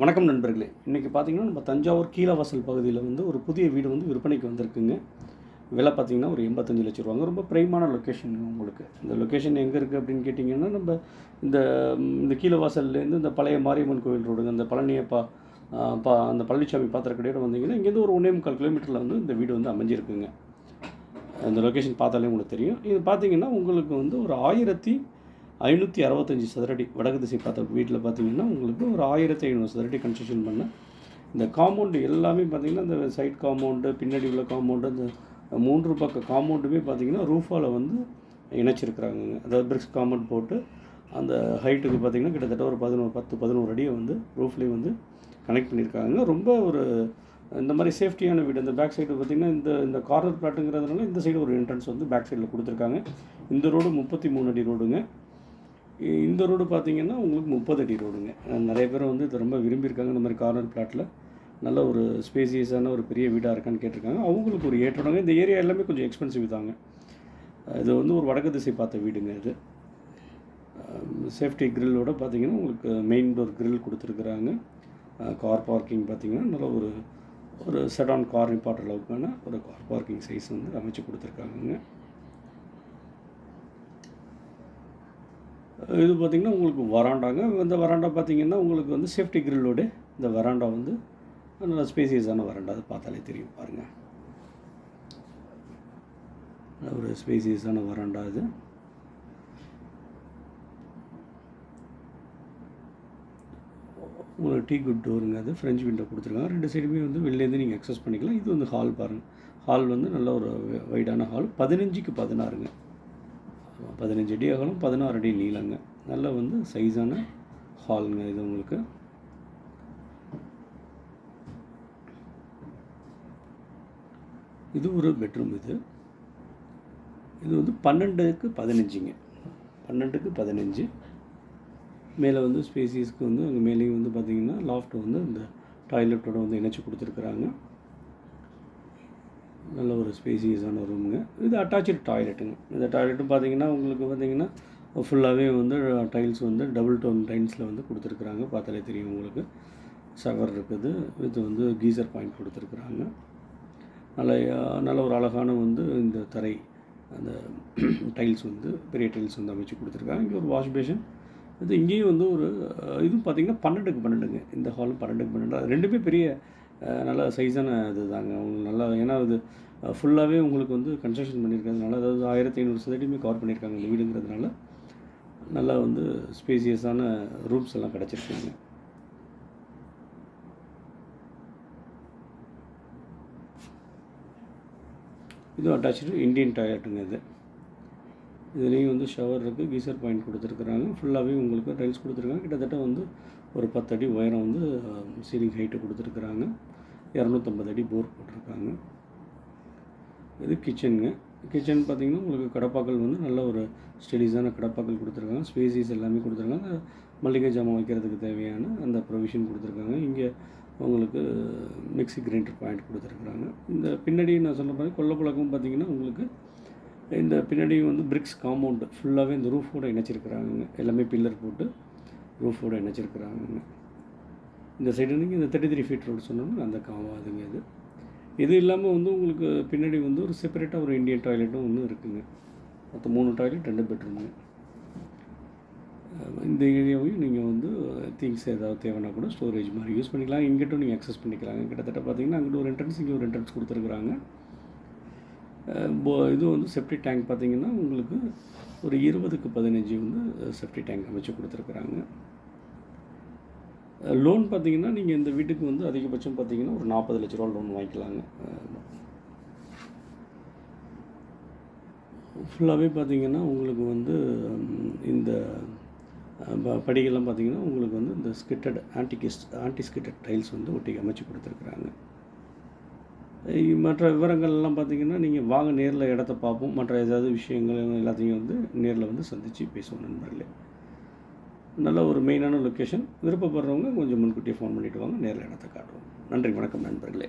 வணக்கம் நண்பர்களே. இன்றைக்கி பார்த்தீங்கன்னா நம்ம தஞ்சாவூர் கீழவாசல் பகுதியில் வந்து ஒரு புதிய வீடு வந்து விற்பனைக்கு வந்திருக்குங்க. விலை பார்த்தீங்கன்னா ஒரு எண்பத்தஞ்சு லட்ச ரூபாங்க. ரொம்ப பிரைமான லொக்கேஷன் உங்களுக்கு. இந்த லொக்கேஷன் எங்கே இருக்குது அப்படின்னு கேட்டிங்கன்னா நம்ம இந்த இந்த கீழவாசல்லேருந்து இந்த பழைய மாரியம்மன் கோவில் ரோடுங்க இந்த பழனியப்பா பா அந்த பழனிசாமி பாத்திரக்கடையோட வந்தீங்கன்னா இங்கேருந்து ஒரு ஒன்றே முக்கால் கிலோமீட்டரில் வந்து இந்த வீடு வந்து அமைஞ்சிருக்குங்க. இந்த லொக்கேஷன் பார்த்தாலே உங்களுக்கு தெரியும். இது பார்த்திங்கன்னா உங்களுக்கு வந்து ஒரு ஆயிரத்தி ஐநூற்றி அறுபத்தஞ்சி சதுரடி வடக்கு திசை பார்த்த வீட்டில் பார்த்தீங்கன்னா உங்களுக்கு ஒரு ஆயிரத்தி ஐநூறு சதுரடி கன்ஸ்ட்ரக்ஷன் பண்ணேன் இந்த காம்பவுண்டு எல்லாமே பார்த்தீங்கன்னா இந்த சைட் காம்பவுண்டு பின்னாடி உள்ள காம்பவுண்டு இந்த மூன்று பக்க காம்பவுண்டுமே பார்த்தீங்கன்னா ரூஃபால் வந்து இணைச்சிருக்கிறாங்க அதாவது பிரிக்ஸ் காம்பவுண்ட் போட்டு அந்த ஹைட்டுக்கு பார்த்தீங்கன்னா கிட்டத்தட்ட ஒரு பதினோரு பத்து பதினோரு அடியை வந்து ரூஃப்லேயும் வந்து கனெக்ட் பண்ணியிருக்காங்க ரொம்ப ஒரு இந்த மாதிரி சேஃப்டியான வீடு. இந்த பேக் சைடு பார்த்தீங்கன்னா இந்த இந்த கார்னர் பிளாட்டுங்கிறதுனால இந்த சைடு ஒரு என்ட்ரன்ஸ் வந்து பேக் சைடில் கொடுத்துருக்காங்க. இந்த ரோடு முப்பத்தி மூணு அடி ரோடுங்க இந்த ரோடு பார்த்தீங்கன்னா உங்களுக்கு முப்பது அடி ரோடுங்க. நிறைய பேர் வந்து இது ரொம்ப விரும்பியிருக்காங்க. இந்த மாதிரி கார்னர் பிளாட்டில் நல்ல ஒரு ஸ்பேசியஸான ஒரு பெரிய வீடாக இருக்கான்னு கேட்டிருக்காங்க. அவங்களுக்கு ஒரு ஏற்றோடங்க. இந்த ஏரியா எல்லாமே கொஞ்சம் எக்ஸ்பென்சிவ் தாங்க. இது வந்து ஒரு வடக்கு திசை பார்த்த வீடுங்க இது. சேஃப்டி கிரில்லோட பார்த்தீங்கன்னா உங்களுக்கு மெயின் டோர் க்ரில் கொடுத்துருக்குறாங்க. கார் பார்க்கிங் பார்த்தீங்கன்னா நல்ல ஒரு ஒரு செடான் கார் நிப்பாட்டுற அளவுக்கான ஒரு கார் பார்க்கிங் சைஸ் வந்து அமைச்சு கொடுத்துருக்காங்கங்க. இது பார்த்திங்கன்னா உங்களுக்கு வராண்டாங்க. இந்த வராண்டா பார்த்தீங்கன்னா உங்களுக்கு வந்து சேஃப்டி கிரில்லோடு இந்த வராண்டா வந்து நல்ல ஸ்பேசியஸான வராண்டா. அது பார்த்தாலே தெரியும். பாருங்கள் ஒரு ஸ்பேசியஸான வராண்டா இது. உங்களுக்கு டீ குட் டோருங்க அது. ஃப்ரெஞ்ச் விண்டோ கொடுத்துருக்காங்க. ரெண்டு சைடுமே வந்து வெளிலேருந்து நீங்கள் அக்சஸ் பண்ணிக்கலாம். இது வந்து ஹால் பாருங்கள் ஹால் வந்து நல்ல ஒரு வைடான ஹால் பதினஞ்சுக்கு பதினாறுங்க. பதினஞ்சு அடி அகலம் பதினாறு அடி நீளங்க. நல்ல வந்து சைஸான ஹாலுங்க இது உங்களுக்கு. இது ஒரு பெட்ரூம் இது. இது வந்து பன்னெண்டுக்கு பதினஞ்சுங்க. பன்னெண்டுக்கு பதினஞ்சு. மேலே வந்து ஸ்பேசிஸ்க்கு வந்து அங்கே மேலேயும் வந்து பார்த்திங்கன்னா லாஃப்ட் வந்து இந்த டாய்லெட்டோட வந்து இணைச்சி கொடுத்துருக்குறாங்க. நல்ல ஒரு ஸ்பேசியஸான ரூமுங்க. இது அட்டாச்சு டாய்லெட்டுங்க இந்த டாய்லெட்டும் பார்த்தீங்கன்னா உங்களுக்கு பார்த்தீங்கன்னா ஃபுல்லாகவே வந்து டைல்ஸ் வந்து டபுள் டோன் டைல்ஸில் வந்து கொடுத்துருக்குறாங்க. பார்த்தாலே தெரியும் உங்களுக்கு. ஷவர் இருக்குது. இது வந்து கீசர் பாயிண்ட் கொடுத்துருக்குறாங்க. நல்ல நல்ல ஒரு அழகான வந்து இந்த தரை அந்த டைல்ஸ் வந்து பெரிய டைல்ஸ் வந்து அமைச்சு கொடுத்துருக்காங்க. இங்கே ஒரு வாஷ் பேஷன் இது இங்கேயும் வந்து ஒரு இதுவும் பார்த்தீங்கன்னா பன்னெண்டுக்கு பன்னெண்டுங்க. இந்த ஹாலும் பன்னெண்டுக்கு பன்னெண்டு. ரெண்டுமே பெரிய நல்ல சைஸான இது தாங்க உங்களுக்கு நல்லா ஏன்னா இது ஃபுல்லாகவே உங்களுக்கு வந்து கன்ஸ்ட்ரக்ஷன் பண்ணியிருக்கிறதுனால அதாவது ஆயிரத்தி ஐநூறு சதுரடியுமே கவர் பண்ணியிருக்காங்க இந்த வீடுங்கிறதுனால நல்லா வந்து ஸ்பேசியஸான ரூம்ஸ் எல்லாம் கிடச்சிருக்குங்க. இதுவும் அட்டாச்சு இந்தியன் டாய்லெட்டுங்க இது. இதுலேயும் வந்து ஷவர் இருக்குது கீசர் பாயிண்ட் கொடுத்துருக்குறாங்க. ஃபுல்லாகவே உங்களுக்கு டைல்ஸ் கொடுத்துருக்காங்க. கிட்டத்தட்ட வந்து ஒரு பத்து அடி உயரம் வந்து சீலிங் ஹைட்டு கொடுத்துருக்குறாங்க. இரநூத்தம்பது அடி போர் போட்டிருக்காங்க. இது கிச்சனுங்க கிச்சன் பார்த்திங்கன்னா உங்களுக்கு கடப்பாக்கள் வந்து நல்ல ஒரு ஸ்டெடிஸான கடப்பாக்கள் கொடுத்துருக்காங்க. ஸ்பேசிஸ் எல்லாமே கொடுத்துருக்காங்க. மளிகை ஜாமான் வைக்கிறதுக்கு தேவையான அந்த ப்ரொவிஷன் கொடுத்துருக்காங்க. இங்கே உங்களுக்கு மிக்ஸி கிரைண்டர் பாயிண்ட் கொடுத்துருக்குறாங்க. இந்த பின்னாடி நான் சொன்ன மாதிரி கொல்லப்புழக்கம் பார்த்தீங்கன்னா உங்களுக்கு இந்த பின்னாடி வந்து பிரிக்ஸ் காம்பவுண்டு ஃபுல்லாகவே இந்த ரூஃபோடு இணைச்சிருக்கிறாங்க எல்லாமே பில்லர் போட்டு ரூஃபோடு இணைச்சிருக்கிறாங்க இந்த சைடு நீங்கள் இந்த தேர்ட்டி த்ரீ ஃபீட் ரோடு சொன்னோம்னா அந்த காவாதுங்க இது. இது இல்லாமல் வந்து உங்களுக்கு பின்னாடி வந்து ஒரு செப்பரேட்டாக ஒரு இந்தியன் டாய்லெட்டும் ஒன்று இருக்குங்க. மொத்தம் மூணு டாய்லெட் ரெண்டு பெட்ரூமுங்க இந்த ஏரியாவையும் நீங்கள் வந்து திங்ஸ் ஏதாவது தேவைன்னா கூட ஸ்டோரேஜ் மாதிரி யூஸ் பண்ணிக்கலாம். இங்கிட்டும் நீங்கள் அக்சஸ் பண்ணிக்கலாங்க. கிட்டத்தட்ட பார்த்தீங்கன்னா அங்கிட்ட ஒரு என்ட்ரன்ஸ் இங்கே ஒரு என்ட்ரன்ஸ் கொடுத்துருக்குறாங்க. இது வந்து செப்டி டேங்க் பார்த்திங்கன்னா உங்களுக்கு ஒரு இருபதுக்கு பதினஞ்சு வந்து செப்டி டேங்க் அமைச்சு கொடுத்துருக்குறாங்க. லோன் பார்த்தீங்கன்னா நீங்கள் இந்த வீட்டுக்கு வந்து அதிகபட்சம் பார்த்தீங்கன்னா ஒரு நாற்பது லட்ச ரூபா லோன் வாங்கிக்கலாங்க. ஃபுல்லாகவே பார்த்தீங்கன்னா உங்களுக்கு வந்து இந்த ப- படிகள்லாம் பார்த்திங்கன்னா உங்களுக்கு வந்து இந்த ஸ்கிட்டட் ஆன்டிகிஸ்ட் ஆன்டி ஸ்கிட்டட் டைல்ஸ் வந்து ஒட்டி அமைச்சு கொடுத்துருக்குறாங்க. மற்ற விவரங்கள்லாம் பார்த்தீங்கன்னா நீங்கள் வாங்க நேரில் இடத்த பார்ப்போம். மற்ற ஏதாவது விஷயங்கள் எல்லாத்தையும் வந்து நேரில் வந்து சந்தித்து பேசுவோம் நண்பர்களே. நல்ல ஒரு மெயினான லொக்கேஷன் விருப்பப்படுறவங்க கொஞ்சம் முன்கூட்டியே ஃபோன் பண்ணிவிட்டு வாங்க. நேரில் இடத்த காட்டுவோம். நன்றி வணக்கம் நண்பர்களே.